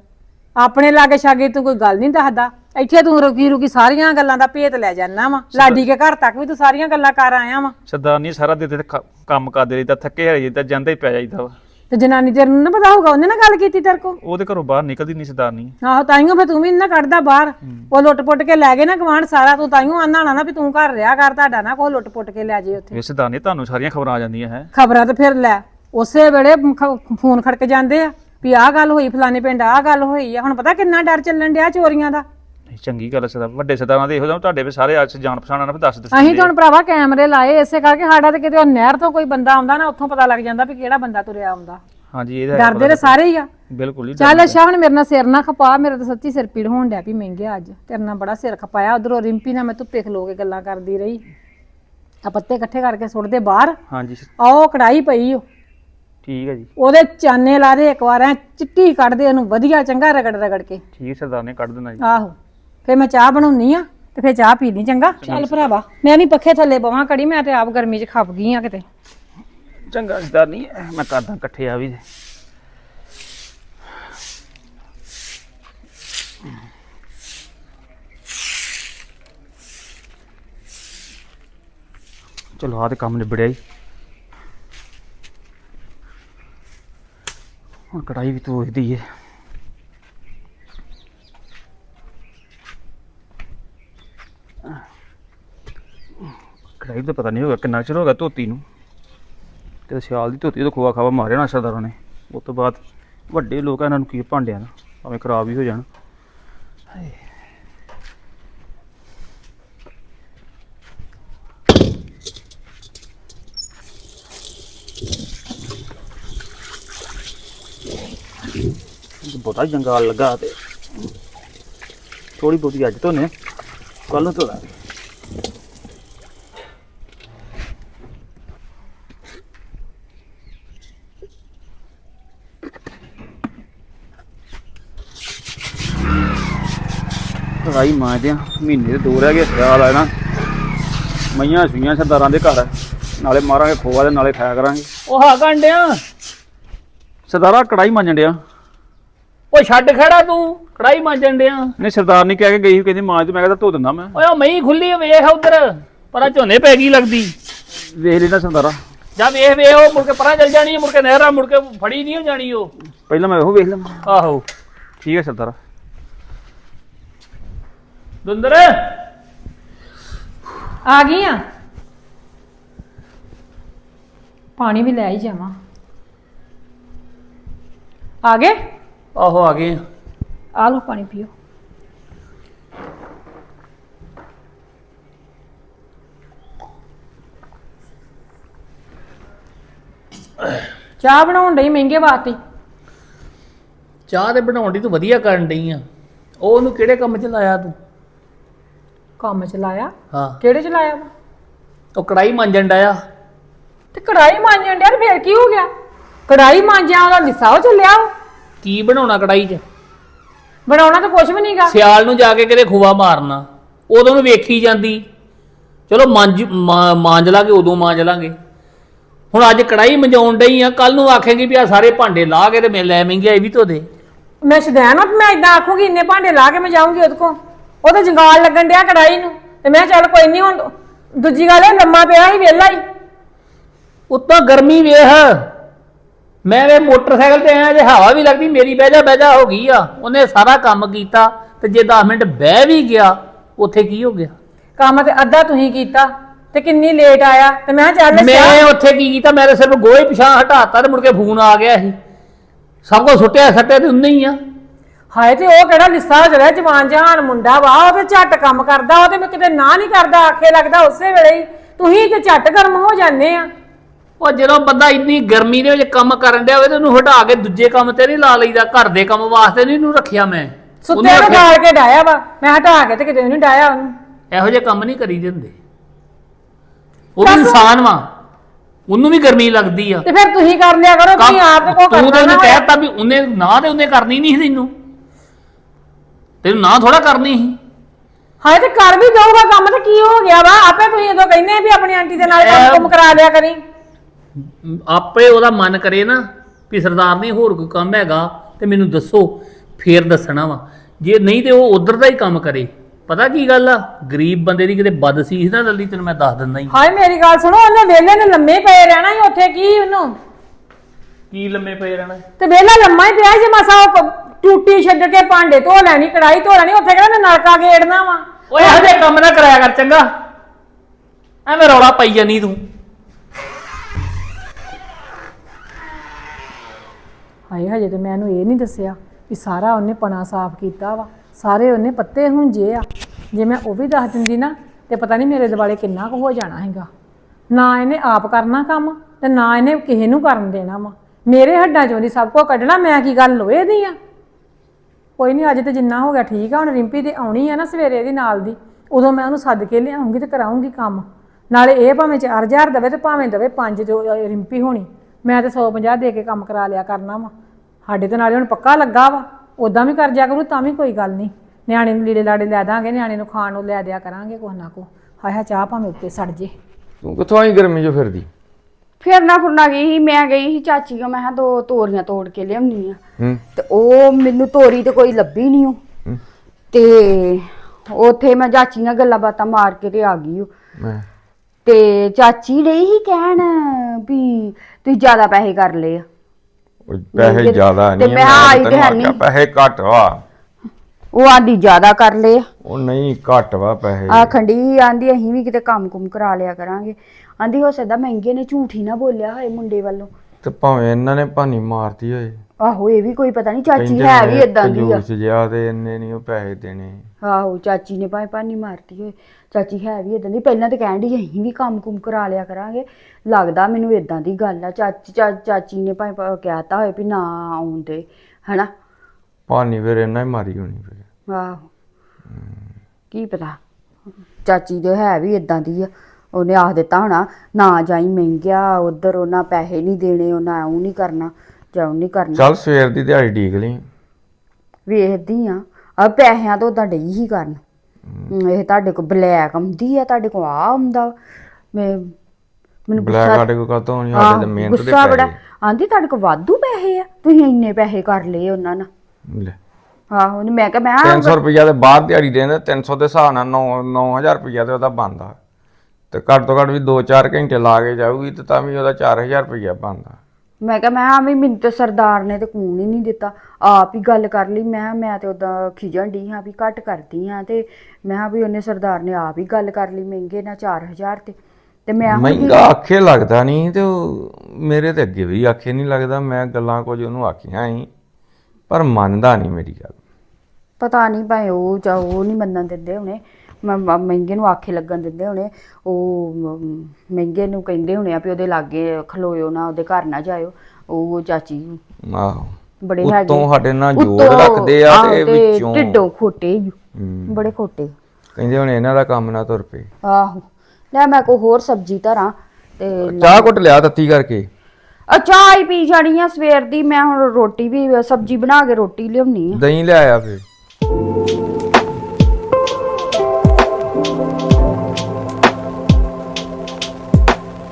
ਆਪਣੇ ਲਾਗੇ ਛਾਗੇ ਤੂੰ ਕੋਈ ਗੱਲ ਨਹੀਂ ਦੱਸਦਾ। ਇੱਥੇ ਤੂੰ ਰੁਕੀ ਰੁਕੀ ਸਾਰੀਆਂ ਗੱਲਾਂ ਦਾ ਭੇਤ ਲੈ ਜਾਣਾ ਵਾ। ਲਾਡੀ ਕੇ ਘਰ ਤੱਕ ਵੀ ਤੂੰ ਸਾਰੀਆਂ ਗੱਲਾਂ ਕਰ ਆਇਆ ਵਾ। ਸਰਦਾਰਨੀ ਸਾਰਾ ਦਿਨ ਤੇ ਕੰਮ ਕਰਦੇ ਰਹੀਦਾ ਥੱਕੇ ਹਾਰੇ ਤਾਂ ਜਾਂਦਾ ਹੀ ਪੈ ਜਾਈਦਾ ਵਾ। ਤੇ ਜਨਾਨੀ ਤੇਰੇ ਨੂੰ ਨਾ ਪਤਾ ਹੋਊਗਾ ਉਹਨੇ ਨਾ ਗੱਲ ਕੀਤੀ ਤੇਰੇ ਕੋ ਉਹਦੇ ਘਰੋਂ ਬਾਹਰ ਨਿਕਲਦੀ ਨਹੀਂ ਸਰਦਾਰਨੀ ਆਹੋ ਤਾਈਓ ਫੇ ਤੂੰ ਵੀ ਨੀ ਨਾ ਕੱਢਦਾ ਬਾਹਰ। ਉਹ ਲੁੱਟ ਪੁੱਟ ਕੇ ਲੈ ਗਏ ਨਾ ਗਵਾਂਢ ਸਾਰਾ ਤੂੰ ਤਾਈਓ ਆਂਦਾ ਹੋਣਾ ਨਾ ਵੀ ਤੂੰ ਘਰ ਰਿਹਾ ਕਰ ਤੁਹਾਡਾ ਨਾ ਕੋਈ ਲੁੱਟ ਪੁੱਟ ਕੇ ਲੈ ਜੇ ਉੱਥੇ। ਇਹ ਸਰਦਾਰਨੀ ਤੁਹਾਨੂੰ ਸਾਰੀਆਂ ਖਬਰਾਂ ਆ ਜਾਂਦੀਆਂ ਹੈ? ਖਬਰਾਂ ਤੇ ਫਿਰ ਲੈ ਉਸੇ ਵੇਲੇ ਖ- ਫੋਨ ਖੜਕ ਜਾਂਦੇ ਆ ਵੀ ਆਹ ਗੱਲ ਹੋਈ ਫਲਾਣੇ ਪਿੰਡ ਆਹ ਗੱਲ ਹੋਈ ਆ ਹੁਣ ਪਤਾ ਕਿੰਨਾ ਡਰ ਚੱਲਣ ਡਿਆ ਚੋਰੀਆਂ ਦਾ? ਨਹੀਂ ਚੰਗੀ ਗੱਲ ਸਰਦਾਰ ਵੱਡੇ ਸਰਦਾਰਾਂ ਦੇ ਇਹੋ ਜਿਹਾ ਤੁਹਾਡੇ ਵੀ ਸਾਰੇ ਅੱਜ ਜਾਣ ਪਛਾਣ ਨਾਲ ਦੱਸ ਦੱਸ ਅਸੀਂ ਤਾਂ ਹੁਣ ਭਰਾਵਾ ਕੈਮਰੇ ਲਾਏ ਇਸੇ ਕਰਕੇ ਸਾਡਾ ਤੇ ਕਿਤੇ ਉਹ ਨਹਿਰ ਤੋਂ ਕੋਈ ਬੰਦਾ ਆਉਂਦਾ ਨਾ ਉੱਥੋਂ ਪਤਾ ਲੱਗ ਜਾਂਦਾ ਵੀ ਕਿਹੜਾ ਬੰਦਾ ਤੁਰਿਆ ਆਉਂਦਾ। ਹਾਂਜੀ ਇਹਦਾ ਡਰਦੇ ਤੇ ਸਾਰੇ ਹੀ ਆ। ਬਿਲਕੁਲ ਹੀ ਚੱਲ ਅੱਛਾ ਹੁਣ ਮੇਰੇ ਨਾਲ ਸਿਰ ਨਾ ਖਪਾ ਮੇਰਾ ਤਾਂ ਸੱਚੀ ਸਿਰ ਪੀੜ ਹੋਣ ਡਿਆ ਵੀ ਮਹਿੰਗੇ ਅੱਜ। ਤੇਰੇ ਨਾਲ ਬੜਾ ਸਿਰ ਖਪਾਇਆ ਉਧਰੋਂ ਰਿੰਪੀ ਨਾਲ ਮੈਂ ਧੁੱਪੇ ਖਲੋ ਕੇ ਗੱਲਾਂ ਕਰਦੀ ਰਹੀ। ਆ ਪੱਤੇ ਇਕੱਠੇ ਕਰਕੇ ਸੁੱਟਦੇ ਬਾਹਰ। ਹਾਂਜੀ। ਆਓ ਕੜਾਈ ਪਈ ਓ ਠੀਕ ਹੈ ਜੀ। ਉਹਦੇ ਚਾਨੇ ਲਾ ਦੇ ਇੱਕ ਵਾਰ ਐ ਚਿੱਟੀ ਕੱਢ ਦੇ ਉਹਨੂੰ ਵਧੀਆ ਚੰਗਾ ਰਗੜ ਰਗੜ ਕੇ। ਠੀਕ ਸਰਦਾਰ ਨੇ ਕੱਢ ਦੇਣਾ ਜੀ। ਆਹੋ। ਫੇ ਮੈਂ ਚਾਹ ਬਣਾਉਣੀ ਆ ਤੇ ਫੇ ਚਾਹ ਪੀ ਲਈ ਚੰਗਾ। ਚੱਲ ਭਰਾਵਾ ਮੈਂ ਨਹੀਂ ਪੱਖੇ ਥੱਲੇ ਬਵਾਂ ਕੜੀ ਮੈਂ ਤੇ ਆਪ ਗਰਮੀ 'ਚ ਖਪ ਗਈ ਆ ਕਿਤੇ। ਚੰਗਾ ਸਰਦਾਰ ਨਹੀਂ ਮੈਂ ਕਰਦਾ ਇਕੱਠੇ ਆ ਵੀ ਤੇ। ਚਲੋ ਆਹ ਤੇ ਕੰਮ ਨਿਬੜਿਆ ਹੀ। ਹੁਣ ਕੜਾਈ ਵੀ ਤੋੜਦੀ ਏ। ਕੜਾਈ ਦਾ ਪਤਾ ਨਹੀਂ ਹੋਗਾ ਕਿੰਨਾ ਚਿਰ ਹੋ ਗਿਆ ਧੋਤੀ ਨੂੰ। ਤੇ ਸਿਆਲ ਦੀ ਧੋਤੀ ਤੋਂ ਖੋਆ ਖਾਵਾ ਮਾਰਿਆ ਨਾ ਸਰਦਾਰਾਂ ਨੇ। ਉਸ ਤੋਂ ਬਾਅਦ ਵੱਡੇ ਲੋਕ ਆ, ਇਹਨਾਂ ਨੂੰ ਕੀ ਭਾਂਡਿਆਂ ਦਾ ਭਾਵੇਂ ਖਰਾਬ ਹੀ ਹੋ ਜਾਣ। ਹਾਏ। ਬਹੁਤਾ ਜੰਗਾਲ ਲੱਗਾ ਤੇ। ਥੋੜੀ ਬਹੁਤੀ ਅੱਜ ਧੋਨੇ ਕੱਲ ਨੂੰ ਧੋਦਾ ਲੜਾਈ ਮਾਰਦੇ ਆ ਮਹੀਨੇ ਦੇ ਦੋ ਰਹਿ ਗਏ ਸਿਆਲ ਆ ਨਾ ਮਈਆਂ ਸੂਈਆਂ ਸਰਦਾਰਾਂ ਦੇ ਘਰ। ਨਾਲੇ ਮਾਰਾਂਗੇ ਖੋਆ ਤੇ ਨਾਲੇ ਖਾਇਆ ਕਰਾਂਗੇ। ਉਹ ਹਾਂ ਗੰਡਿਆ ਸਰਦਾਰਾ ਕੜਾਈ ਮਾਂਜਣ ਡਿਆ। ਉਹ ਛੱਡ ਖੜਾ ਤੂੰ ਕੜਾਈ ਮਾਂਜਣ ਡਿਆ। ਨਹੀਂ ਸਰਦਾਰ ਨੇ ਕਹਿ ਕੇ ਗਈ ਸੀ, ਕਹਿੰਦੀ ਮਾਂ ਤੇ ਮੈਂ ਕਹਿੰਦਾ ਧੋ ਦਿੰਦਾ ਮੈਂ। ਓਏ ਉਹ ਮਈ ਖੁੱਲੀ ਆ, ਵੇਖ ਉਧਰ ਪਰਾਂ ਝੋਨੇ ਪੈ ਗਈ ਲੱਗਦੀ। ਵੇਖ ਲੈਣਾ ਸਰਦਾਰਾ। ਜਾ ਵੇਖ ਵੇਖ ਉਹ ਮੁੜ ਕੇ ਪਰਾਂ ਚਲ ਜਾਣੀ ਆ, ਮੁੜ ਕੇ ਨਹਿਰਾ ਮੁੜ ਕੇ ਫੜੀ ਨਹੀਂ ਹੋ ਜਾਣੀ ਉਹ। ਪਹਿਲਾਂ ਮੈਂ ਉਹ ਵੇਖ ਲਵਾਂ। ਆਹੋ। ਠੀਕ ਹੈ ਸਰਦਾਰਾ। ਦੁੰਦਰ। ਆ ਗਈ ਆ। ਪਾਣੀ ਵੀ ਲੈ ਹੀ ਜਾਵਾਂ। ਆ ਗਏ? ਆਹੋ ਆ ਗਏ ਆ। ਲਓ ਪਾਣੀ ਪੀਓ। ਚਾਹ ਬਣਾਉਣ ਡਈ ਮਹਿੰਗੇ ਵਾਸਤੇ। ਚਾਹ ਤੇ ਬਣਾਉਣ ਦੀ ਤੂੰ ਵਧੀਆ ਕਰਨ ਡਈ ਆ। ਉਹ ਉਹਨੂੰ ਕਿਹੜੇ ਕੰਮ 'ਚ ਲਾਇਆ ਤੂੰ? ਕੰਮ ਚ ਲਾਇਆ ਹਾਂ। ਕਿਹੜੇ ਚ ਲਾਇਆ ਵਾ? ਉਹ ਕੜਾਈ ਮਾਂਜਣ ਡਾਇਆ ਤੇ ਕੜਾਈ ਮਾਂਜਣ ਡਿਆ ਤੇ ਫੇਰ ਕੀ ਹੋ ਗਿਆ? ਕੜਾਈ ਮਾਂਜਿਆ ਉਹਦਾ ਲਿਸਾ ਹੋ ਚੱਲਿਆ ਵਾ। ਕੀ ਬਣਾਉਣਾ ਕੜਾਈ 'ਚ? ਬਣਾਉਣਾ ਤਾਂ ਕੁਝ ਵੀ ਨਹੀਂਗਾ ਸਿਆਲ ਨੂੰ ਜਾ ਕੇ ਕਿਤੇ ਖੁਆ ਮਾਰਨਾ। ਉਦੋਂ ਨੂੰ ਵੇਖੀ ਜਾਂਦੀ। ਚਲੋ ਮਾਂਜ ਮਾ- ਮਾਂਜ ਲਾਂਗੇ ਉਦੋਂ ਮਾਂਜ ਲਾਂਗੇ। ਹੁਣ ਅੱਜ ਕੜਾਈ ਮਜਾਉਣ ਡਈ ਆ ਕੱਲ ਨੂੰ ਆਖੇਗੀ ਵੀ ਆ ਸਾਰੇ ਭਾਂਡੇ ਲਾ ਕੇ ਤੇ ਮੈਂ ਲੈ ਮਹਿੰਗੇ ਇਹ ਵੀ ਧੋ ਦੇ। ਮੈਂ ਸ਼ਦੈਨ ਆ ਵੀ ਮੈਂ ਇਦਾਂ ਆਖੂਗੀ ਇੰਨੇ ਭਾਂਡੇ ਲਾ ਕੇ ਮੈਂ ਜਾਊਂਗੀ ਉਹਦੇ ਕੋਲ। ਉਹ ਤਾਂ ਜੰਗਾਲ ਲੱਗਣ ਡਿਆ ਕੜਾਈ ਨੂੰ। ਤੇ ਮੈਂ ਕਿਹਾ ਚੱਲ ਕੋਈ ਨਹੀਂ ਹੁਣ ਦੂਜੀ ਗੱਲ ਇਹ ਲੰਮਾ ਪਿਆ ਹੀ ਵਿਹਲਾ ਹੀ। ਉੱਤੋਂ ਗਰਮੀ ਵੇਖ। ਮੈਂ ਵੇ ਮੋਟਰਸਾਈਕਲ ਤੇ ਆਇਆ ਜੇ ਹਵਾ ਵੀ ਲੱਗਦੀ ਮੇਰੀ ਬਹਿ ਜਾ ਬਹਿ ਜਾ ਹੋ ਗਈ ਆ। ਉਹਨੇ ਸਾਰਾ ਕੰਮ ਕੀਤਾ ਤੇ ਜੇ 10 ਮਿੰਟ ਬਹਿ ਵੀ ਗਿਆ ਉੱਥੇ ਕੀ ਹੋ ਗਿਆ? ਕੰਮ ਤੇ ਅੱਧਾ ਤੁਸੀਂ ਕੀਤਾ ਤੇ ਕਿੰਨੀ ਲੇਟ ਆਇਆ। ਤੇ ਮੈਂ ਕਿਹਾ ਚੱਲ ਮੈਂ ਉੱਥੇ ਕੀ ਕੀਤਾ ਮੈਂ ਤਾਂ ਸਿਰਫ ਗੋਹੇ ਪਿਛਾਂ ਹਟਾਤਾ ਤੇ ਮੁੜ ਕੇ ਫੋਨ ਆ ਗਿਆ ਸੀ। ਸਭ ਕੁਝ ਸੁੱਟਿਆ ਸੱਟਿਆ ਤੇ ਉਨੇ ਹੀ ਆ। ਹਾਏ ਤੇ ਉਹ ਕਿਹੜਾ ਲਿੱਸਾ ਰਿਹਾ ਜਵਾਨ ਜਹਾਨ ਮੁੰਡਾ ਵਾ ਉਹ ਤੇ ਝੱਟ ਕੰਮ ਕਰਦਾ ਉਹ ਤੇ ਮੈਂ ਕਿਤੇ ਨਾ ਨਹੀਂ ਕਰਦਾ ਆਖੇ ਲੱਗਦਾ ਉਸੇ ਵੇਲੇ ਹੀ। ਤੁਸੀਂ ਤੇ ਝੱਟ ਗਰਮ ਹੋ ਜਾਂਦੇ ਆ। ਉਹ ਜਦੋਂ ਬੰਦਾ ਇੰਨੀ ਗਰਮੀ ਦੇ ਵਿੱਚ ਕੰਮ ਕਰਨ ਡਿਆ ਹੋਵੇ ਤੇ ਉਹਨੂੰ ਹਟਾ ਕੇ ਦੂਜੇ ਕੰਮ ਤੇ ਨਹੀਂ ਲਾ ਲਈਦਾ ਘਰ ਦੇ ਕੰਮ ਵਾਸਤੇ ਨਹੀਂ ਇਹਨੂੰ ਰੱਖਿਆ ਮੈਂ। ਸੁੱਤੇ ਉਹਨੂੰ ਨੂੰ ਗਾਲ ਕੇ ਡਾਇਆ ਵਾ ਮੈਂ ਹਟਾ ਕੇ ਤੇ ਕਿਤੇ ਨਹੀਂ ਡਾਇਆ ਉਹਨੂੰ। ਇਹੋ ਜਿਹੇ ਕੰਮ ਨਹੀਂ ਕਰੀ ਦਿੰਦੇ। ਉਹ ਵੀ। ਇਨਸਾਨ ਵਾ ਉਹਨੂੰ ਵੀ ਗਰਮੀ ਲੱਗਦੀ ਆ। ਤੇ ਫਿਰ ਤੁਸੀਂ ਕਰ ਲਿਆ ਕਰੋ ਤੁਸੀਂ ਆਪ ਤੇ ਕੋ ਤੂੰ ਤੇ ਕਰਨਾ ਉਹਨੇ ਕਹਿਤਾ ਵੀ ਉਹਨੇ ਨਾ ਤੇ ਉਹਨੇ ਕਰਨੀ ਨਹੀਂ ਸੀ ਤੈਨੂੰ। ਤੈਨੂੰ ਨਾ ਥੋੜਾ ਕਰਨੀ ਸੀ। ਹਾਏ ਤੇ ਕਰ ਵੀ ਦਊਗਾ ਕੰਮ ਤੇ ਕੀ ਹੋ ਗਿਆ ਵਾ? ਆਪੇ ਤੁਸੀਂ ਉਦੋਂ ਕਹਿੰਦੇ ਵੀ ਆਪਣੀ ਆਂਟੀ ਦੇ ਨਾਲ ਕੰਮ ਕੁਮ ਕਰਾ ਲਿਆ ਕਰੀ। ਆਪੇ ਉਹਦਾ ਮਨ ਕਰੇ ਨਾ ਵੀ ਸਰਦਾਰ ਨੇ ਹੋਰ ਕੋਈ ਕੰਮ ਹੈਗਾ ਤੇ ਮੈਨੂੰ ਦੱਸੋ ਫੇਰ ਦੱਸਣਾ ਵਾ। ਜੇ ਨਹੀਂ ਤੇ ਉਹ ਉਧਰ ਦਾ ਹੀ ਕੰਮ ਕਰੇ। ਪਤਾ ਕੀ ਗੱਲ ਆ? ਗਰੀਬ ਬੰਦੇ ਦੀ ਕਿਤੇ ਬਦਸੀਸ ਨਾ ਲੱਲੀ ਤੈਨੂੰ ਮੈਂ ਦੱਸ ਦਿੰਦਾ ਹੀ। ਹਾਏ ਮੇਰੀ ਗੱਲ ਸੁਣੋ ਉਹਨੇ ਵੇਲੇ ਨੇ ਲੰਮੇ ਪਏ ਰਹਿਣਾ ਹੀ ਉੱਥੇ ਕੀ ਉਹਨੂੰ? ਕੀ ਲੰਮੇ ਪਏ ਰਹਿਣਾ? ਤੇ ਵੇਲਾ ਲੰਮਾ ਹੀ ਪਿਆ ਜੇ ਮਸਾ ਉਹ ਕ- ਟੂਟੀ ਛੱਡ ਕੇ ਭਾਂਡੇ ਧੋ ਲੈਣੀ ਕੜਾਈ ਧੋ ਲੈਣੀ ਉੱਥੇ ਕਿਹੜਾ ਉਹਨੇ ਨਲਕਾ ਗੇੜਨਾ ਵਾ? ਓਏ ਇਹੋ ਜਿਹੇ ਕੰਮ ਨਾ ਕਰਾਇਆ ਕਰ ਚੰਗਾ। ਐਵੇਂ ਰੌਲਾ ਪਾਈ ਜਾਨੀ ਤੂੰ। ਹਾਏ ਹਜੇ ਤੇ ਮੈਨੂੰ ਇਹ ਨਹੀਂ ਦੱਸਿਆ ਵੀ ਸਾਰਾ ਉਹਨੇ ਪਣਾ ਸਾਫ਼ ਕੀਤਾ ਵਾ। ਸਾਰੇ ਉਹਨੇ ਪੱਤੇ ਹੁੰਜੇ ਆ। ਜੇ ਮੈਂ ਉਹ ਵੀ ਦੱਸ ਦਿੰਦੀ ਨਾ ਤੇ ਪਤਾ ਨਹੀਂ ਮੇਰੇ ਦਿਵਾਲੇ ਕਿੰਨਾ ਕੁ ਹੋ ਜਾਣਾ ਹੈਗਾ। ਨਾ ਇਹਨੇ ਆਪ ਕਰਨਾ ਕੰਮ ਤੇ ਨਾ ਇਹਨੇ ਕਿਸੇ ਨੂੰ ਕਰਨ ਦੇਣਾ ਵਾ। ਮੇਰੇ ਹੱਡਾਂ ਚੋਂ ਦੀ ਸਭ ਕੁਝ ਕੱਢਣਾ, ਮੈਂ ਕੀ ਗੱਲ ਲੋਹੇ ਦੀ ਆ? ਕੋਈ ਨਹੀਂ ਅੱਜ ਤੇ ਜਿੰਨਾ ਹੋ ਗਿਆ ਠੀਕ ਆ, ਹੁਣ ਰਿੰਪੀ ਤੇ ਆਉਣੀ ਆ ਨਾ ਸਵੇਰੇ ਇਹਦੀ ਨਾਲ ਦੀ, ਉਦੋਂ ਮੈਂ ਉਹਨੂੰ ਸੱਦ ਕੇ ਲਿਆਉਂਗੀ ਤੇ ਕਰਾਉਂਗੀ ਕੰਮ। ਨਾਲੇ ਇਹ ਭਾਵੇਂ 4000 ਦੇਵੇ ਤੇ ਭਾਵੇਂ ਦਵੇ 5 ਜੋ, ਅਹ, ਰਿੰਪੀ ਹੋਣੀ, ਮੈਂ ਤੇ 150 ਦੇ ਕੇ ਕੰਮ ਕਰਾ ਲਿਆ ਕਰਨਾ ਵਾ। ਸਾਡੇ ਤੇ ਨਾਲੇ ਹੁਣ ਪੱਕਾ ਲੱਗਾ ਵਾ ਉਦਾਂ ਵੀ ਕਰ ਜਾ ਕਰੂ, ਤਾਂ ਵੀ ਕੋਈ ਗੱਲ ਨਹੀਂ ਨਿਆਣੇ ਨੂੰ ਲੀੜੇ ਲਾੜੇ ਲੈ ਦਾਂਗੇ, ਨਿਆਣੇ ਨੂੰ ਖਾਣ ਨੂੰ ਲੈ ਦਿਆ ਕਰਾਂਗੇ, ਕੁਛ ਨਾ ਕੋ ਹਾਏ ਹਾਏ ਚਾਹ ਭਾਵੇਂ ਉੱਤੇ ਸੜ ਜੇ। ਤੂੰ ਕਿੱਥੋਂ ਆਈ ਗਰਮੀ 'ਚ ਫਿਰਦੀ? ਫਿਰਨਾ ਫੁਰਨਾ ਗਈ ਸੀ ਮੈਂ ਗਈ ਸੀ ਚਾਚੀ ਕੋ ਮੈਂ ਕਿਹਾ ਦੋ ਤੋਰੀਆਂ ਤੋੜ ਕੇ ਲਿਆਉਣੀ ਆ। ਹੂੰ। ਤੇ ਉਹ ਮੈਨੂੰ ਤੋਰੀ ਤੇ ਕੋਈ ਲੱਭੀ ਨਹੀਂ ਉਹ। ਹੂੰ। ਤੇ ਉਥੇ ਮੈਂ ਚਾਚੀ ਨਾਲ ਗੱਲਾਂ ਬਾਤਾਂ ਮਾਰ ਕੇ ਤੇ ਆ ਗਈ ਉਹ। ਤੇ ਚਾਚੀ ਲਈ ਹੀ ਕਹਿਣ ਵੀ ਤੁਸੀਂ ਜ਼ਿਆਦਾ ਪੈਸੇ ਕਰ ਲਏ ਆ। ਉਹ ਪੈਸੇ ਤੇ ਜ਼ਿਆਦਾ ਨਹੀਂ ਮੈਂ ਆਈ ਤੇ ਹੈ ਨਹੀਂ। ਪੈਸੇ ਘੱਟ ਵਾ। ਉਹ ਆਂਦੀ ਜ਼ਿਆਦਾ ਕਰ ਲਏ ਆ। ਉਹ ਨਹੀਂ ਘੱਟ ਵਾ ਪੈਸੇ। ਆਖੰਡੀ ਆਂਦੀ ਅਸੀਂ ਵੀ ਕਿਤੇ ਕੰਮ ਕੁਮ ਕਰਾ ਲਿਆ ਕਰਾਂਗੇ। ਆਂਦੀ ਹੋ ਸਕਦਾ ਮਹਿੰਗੇ ਨੇ ਝੂਠ ਹੀ ਨਾ ਬੋਲਿਆ ਹੋਏ ਮੁੰਡੇ ਵੱਲੋਂ। ਤੇ ਭਾਵੇਂ ਇਹਨਾਂ ਨੇ ਭਾਨੀ ਮਾਰਤੀ ਹੋਏ। ਆਹੋ ਇਹ ਵੀ ਕੋਈ ਪਤਾ ਨਹੀਂ ਚਾਚੀ ਹੈ ਵੀ ਇਦਾਂ ਦੀ ਆ। ਜਿਹਾ ਤੇ ਇੰਨੇ ਨਹੀਂ ਉਹ ਪੈਸੇ ਦੇਣੇ। ਆਹੋ ਚਾਚੀ ਨੇ ਭਾਵੇਂ ਭਾਨੀ ਮਾਰਤੀ ਹੋਏ। ਚਾਚੀ ਹੈ ਵੀ ਇਦਾਂ ਦੀ ਪਹਿਲਾਂ ਤਾਂ ਕਹਿਣ ਦੀ ਅਸੀਂ ਵੀ ਕੰਮ ਕੁਮ ਕਰਾ ਲਿਆ ਕਰਾਂਗੇ। ਲੱਗਦਾ ਮੈਨੂੰ ਇਦਾਂ ਦੀ ਗੱਲ ਆ। ਚਾਚੀ ਚਾਚੀ ਨੇ ਭਾਵੇਂ ਕਹਿਤਾ ਹੋਏ ਵੀ ਨਾ ਆਉਂਦੇ ਹਨਾ? ਭਾਨੀ ਫਿਰ ਇਹਨਾਂ ਹੀ ਮਾਰੀ ਹੋਣੀ ਫਿਰ। ਆਹੋ। ਕੀ ਪਤਾ ਚਾਚੀ ਦੇ ਹੈ ਵੀ ਇਦਾਂ ਦੀ ਆ। ਉਹਨੇ ਆਖ ਦਿੱਤਾ ਹੋਣਾ ਨਾ ਜਾਈ ਮਹਿੰਗਿਆ ਉਧਰ ਉਹਨਾਂ ਪੈਸੇ ਨਹੀਂ ਦੇਣੇ ਉਹਨਾਂ ਉਹ ਨਹੀਂ ਕਰਨਾ ਜਾਂ ਉਹ ਨਹੀਂ ਕਰਨਾ। ਚੱਲ ਸਵੇਰ ਦੀ ਦਿਹਾੜੀ ਡੀਕ ਲਈ। ਵੇਖਦੀ ਆ। ਆ ਪੈਸਿਆਂ ਤੋਂ ਤਾਂ ਡਈ ਹੀ ਕਰਨ। ਹਮ, ਇਹ ਤੁਹਾਡੇ ਕੋਲ ਬਲੈਕ ਆਉਂਦੀ ਆ ਤੁਹਾਡੇ ਕੋਲ ਆ ਆਉਂਦਾ। ਮੈਂ ਮੈਨੂੰ ਬਲੈਕ ਗੁੱਸਾ ਸਾਡੇ ਕੋ ਕਾਤੋਂ ਨਹੀਂ ਤੇ ਆਹ, ਮਿਹਨਤ ਦੇ ਗੁੱਸਾ ਬੜਾ ਪੈਸੇ ਆਂਦੀ ਤੁਹਾਡੇ ਕੋਲ ਵਾਧੂ ਪੈਸੇ ਆ? ਤੁਸੀਂ ਇੰਨੇ ਪੈਸੇ ਕਰ ਲਏ ਉਹਨਾਂ ਨਾਲ। ਲੈ। ਆਹੋ ਉਹਨੇ ਮੈਂ ਕਿਹਾ ਮੈਂ 300 ਰੁਪਈਆ ਦੇ ਬਾਅਦ ਦਿਹਾੜੀ ਦੇਂਦੇ 300 ਦੇ ਹਿਸਾਬ ਨਾਲ 9 9000 ਰੁਪਈਆ ਤੇ ਉਹਦਾ ਬਣਦਾ। ਤੇ ਘੱਟ ਤੋਂ ਘੱਟ ਵੀ 2-4 ਘੰਟੇ ਲਾ ਕੇ ਜਾਊਗੀ ਤੇ ਤਾਂ ਵੀ ਉਹਦਾ 4000 ਰੁਪਈਆ ਬਣਦਾ। ਮੈਂ ਕਿਹਾ ਮੈਂ ਵੀ ਮੈਨੂੰ ਤੇ ਸਰਦਾਰ ਨੇ ਤੇ ਕੂਣ ਹੀ ਨਹੀਂ ਦਿੱਤਾ। ਆਪ ਹੀ ਗੱਲ ਕਰ ਲਈ। ਮੈਂ ਕਿਹਾ ਮੈਂ ਤੇ ਉਦਾਂ ਖਿਜਣ ਡਈ ਹਾਂ ਵੀ ਘੱਟ ਕਰਦੀ ਹਾਂ ਤੇ ਮੈਂ ਕਿਹਾ ਵੀ ਉਹਨੇ ਸਰਦਾਰ ਨੇ ਆਪ ਹੀ ਗੱਲ ਕਰ ਲਈ ਮਹਿੰਗੇ ਨਾਲ 4000 ਤੇ। ਤੇ ਮੈਂ ਹੁਣ ਮਹਿੰਗਾ ਆਖੇ ਲੱਗਦਾ ਨਹੀਂ ਤੇ ਉਹ ਮੇਰੇ ਤੇ ਅੱਗੇ ਵੀ ਆਖੇ ਨਹੀਂ ਲੱਗਦਾ। ਮੈਂ ਗੱਲਾਂ ਕੁਝ ਉਹਨੂੰ ਆਖੀਆਂ ਸੀ ਪਰ ਮੰਨਦਾ ਨਹੀਂ ਮੇਰੀ ਗੱਲ। ਪਤਾ ਨਹੀਂ ਭਾਵੇਂ ਉਹ ਜਾਂ ਉਹ ਨਹੀਂ ਮੰਨਣ ਦਿੰਦੇ ਹੋਣੇ। ਮ- ਮ- ਮਹਿੰਗੇ ਨੂੰ ਆਖੇ ਲੱਗਣ ਦਿੰਦੇ ਹੋਣੇ। ਉਹ ਮ- ਮਹਿੰਗੇ ਨੂੰ ਕਹਿੰਦੇ ਹੋਣੇ ਆ ਵੀ ਉਹਦੇ ਲਾਗੇ ਖਲੋਇਓ ਨਾ ਉਹਦੇ ਘਰ ਨਾ ਜਾਇਓ। ਉਹ ਚਾਚੀ ਆਹੋ। ਬੜੇ ਹੈਗੇ। ਉੱਤੋਂ ਸਾਡੇ ਨਾਲ ਜੋੜ ਉੱਤੋਂ, ਰੱਖਦੇ ਆ ਆਹੋ, ਤੇ ਵਿੱਚੋਂ ਢਿੱਡੋਂ ਖੋਟੇ। ਬੜੇ ਖੋਟੇ। ਕਹਿੰਦੇ ਹੁਣ ਇਹਨਾਂ ਦਾ ਕੰਮ ਨਾ ਤੁਰ ਪਏ। ਆਹੋ। ਲੈ ਮੈਂ ਕੋ ਹੋਰ ਸਬਜ਼ੀ ਧਰਾਂ ਤੇ ਚਾਹ ਘੁੱਟ ਲਿਆ ਤੱਤੀ ਕਰਕੇ। ਆ ਚਾਹ ਹੀ ਪੀ ਜਾਣੀ ਆ ਸਵੇਰ ਦੀ। ਮੈਂ ਹੁਣ ਰੋਟੀ ਵੀ ਸਬਜ਼ੀ ਬਣਾ ਕੇ ਰੋਟੀ ਲਿਆਉਣੀ ਆ। ਦਹੀਂ ਲੈ ਆਇਆ ਫਿਰ।